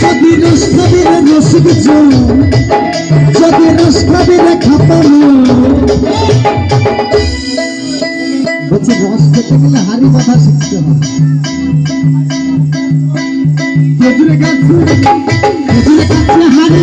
যদি রস খাবি রে রসিক জন যদি রস খাবি রে খাপানো বলছি রস খেতে গেলে হাড়ি কথা শিখতে হবে। খেজুরে গাছ খেজুরে গাছে হাড়ি।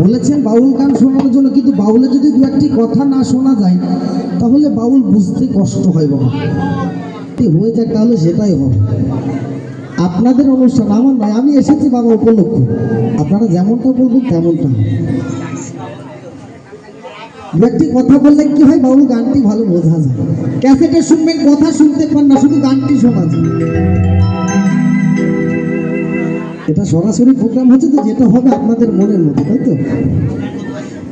বলেছেন বাউল গান শোনানোর জন্য, কিন্তু বাউলে যদি দু একটি কথা না শোনা যায়, তাহলে বাউল বুঝতে কষ্ট হয় বাবা। হয়ে যাক তাহলে সেটাই হবে। আপনাদের অনুষ্ঠান, আমার নয়, আমি এসেছি বাবা উপলক্ষ। আপনারা যেমনটা বলবেন তেমনটা। দু একটি কথা বললে কি হয় বাবু গানটি ভালো বোঝা যায়। ক্যাসেটে শুনবেন, কথা শুনতে পান না, শুধু গানটি শোনা যায়। এটা সরাসরি প্রোগ্রাম হচ্ছে তো, যেটা হবে আপনাদের মনের মতো তাই তো?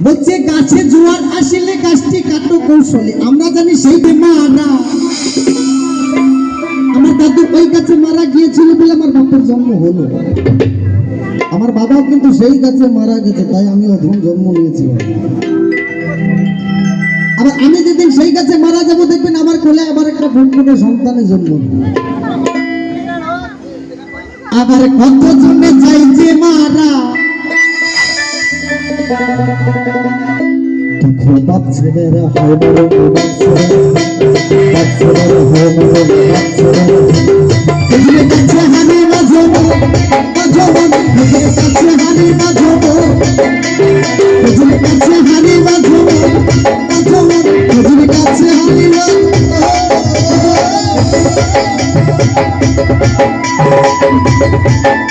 বলছে, গাছে জোয়ার আসিলে গাছটি কাটো কৌশলে। আমরা জানি সেই মারা আমার দাদু ওই গাছে মারা গিয়েছিল বলে আমার বাপের জন্ম হলো। আমার বাবাও কিন্তু সেই গাছে মারা গেছে, তাই আমি অধম জন্ম নিয়েছিলাম। আবার আমি যেদিন সেই গাছে মারা যাব, দেখবেন আমার কোলে আবার একটা ফুটফুটে সন্তানের জন্ম। আবার কত জনে চাইছে মারা? বাপ ছেলেরা হয় বাপ ছেলেরা হয় বাপ ছেলেরা